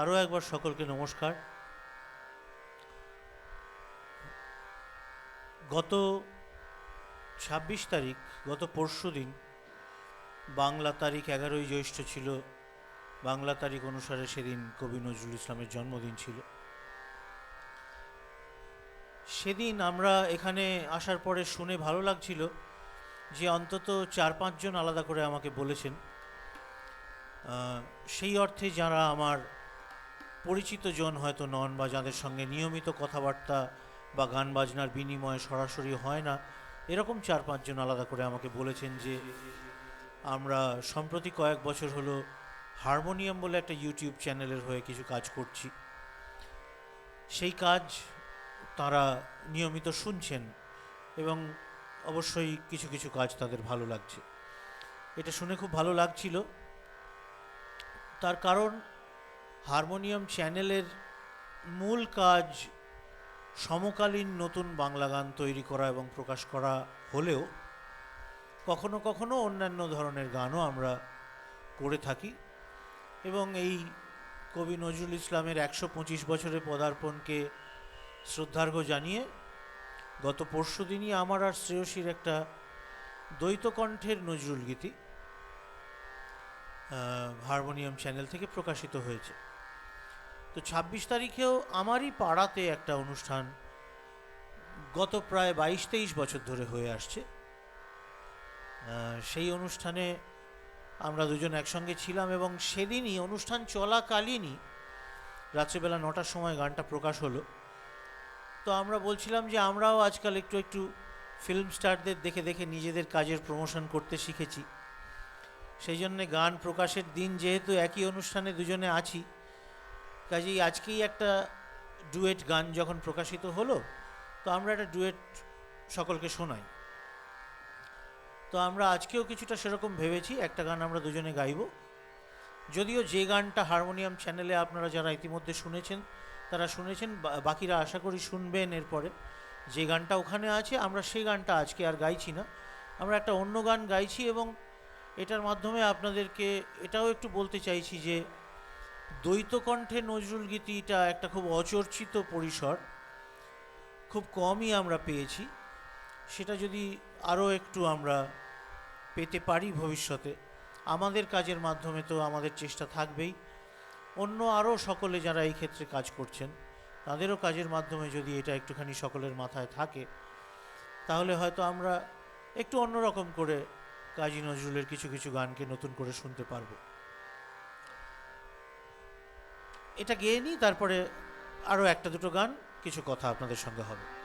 আরও একবার সকলকে নমস্কার। গত ছাব্বিশ তারিখ, গত পরশু দিন বাংলা তারিখ এগারোই জ্যৈষ্ঠ ছিল, বাংলা তারিখ অনুসারে সেদিন কবি নজরুল ইসলামের জন্মদিন ছিল। সেদিন আমরা এখানে আসার পরে শুনে ভালো লাগছিল যে অন্তত চার পাঁচজন আলাদা করে আমাকে বলেছেন। সেই অর্থে যারা আমার পরিচিত জন হয়তো নন বা যাদের সঙ্গে নিয়মিত কথাবার্তা বা গান বাজনার বিনিময় সরাসরি হয় না, এরকম চার পাঁচজন আলাদা করে আমাকে বলেছেন যে আমরা সম্প্রতি কয়েক বছর হলো হারমোনিয়াম বলে একটা ইউটিউব চ্যানেলের হয়ে কিছু কাজ করছি। সেই কাজ তারা নিয়মিত শুনছেন এবং অবশ্যই কিছু কিছু কাজ তাদের ভালো লাগছে। এটা শুনে খুব ভালো লাগছিল। তার কারণ হারমোনিয়াম চ্যানেলের মূল কাজ সমকালীন নতুন বাংলা গান তৈরি করা এবং প্রকাশ করা হলেও কখনো কখনো অন্যান্য ধরনের গানও আমরা করে থাকি। এবং এই কবি নজরুল ইসলামের একশো পঁচিশ বছরের পদার্পণকে শ্রদ্ধার্ঘ্য জানিয়ে গত পরশু দিনই আমার আর শ্রেয়সীর একটা দ্বৈতকণ্ঠের নজরুল গীতি হারমোনিয়াম চ্যানেল থেকে প্রকাশিত হয়েছে। তো ছাব্বিশ তারিখেও আমারই পাড়াতে একটা অনুষ্ঠান গত প্রায় বাইশ তেইশ বছর ধরে হয়ে আসছে। সেই অনুষ্ঠানে আমরা দুজন একসঙ্গে ছিলাম এবং সেদিনই, অনুষ্ঠান চলাকালীনই রাত্রেবেলা নটার সময় গানটা প্রকাশ হলো। তো আমরা বলছিলাম যে আমরাও আজকাল একটু একটু ফিল্ম স্টারদের দেখে দেখে নিজেদের কাজের প্রমোশন করতে শিখেছি। সেই জন্যে গান প্রকাশের দিন যেহেতু একই অনুষ্ঠানে দুজনে আছি কাজেই আজকেই একটা ডুয়েট গান যখন প্রকাশিত হলো, তো আমরা একটা ডুয়েট সকলকে শোনাই। তো আমরা আজকেও কিছুটা সেরকম ভেবেছি, একটা গান আমরা দুজনে গাইব। যদিও যে গানটা হারমোনিয়াম চ্যানেলে আপনারা যারা ইতিমধ্যে শুনেছেন, তারা শুনেছেন বাকিরা আশা করি শুনবেন এরপরে। যে গানটা ওখানে আছে, আমরা সেই গানটা আজকে আর গাইছি না। আমরা একটা অন্য গান গাইছি এবং এটার মাধ্যমে আপনাদেরকে, এটাও একটু বলতে চাইছি যে দ্বৈত কণ্ঠে নজরুল গীতিটা একটা খুব অচর্চিত পরিসর, খুব কমই আমরা পেয়েছি। সেটা যদি আরও একটু আমরা পেতে পারি ভবিষ্যতে, আমাদের কাজের মাধ্যমে তো আমাদের চেষ্টা থাকবেই। অন্য আরও সকলে যারা এই ক্ষেত্রে কাজ করছেন, তাদেরও কাজের মাধ্যমে যদি এটা একটুখানি সকলের মাথায় থাকে, তাহলে হয়তো আমরা একটু অন্যরকম করে কাজী নজরুলের কিছু কিছু গানকে নতুন করে শুনতে পারব। এটা গেয়ে নিই তারপরে আরও একটা দুটো গান কিছু কথা আপনাদের সঙ্গে হবে।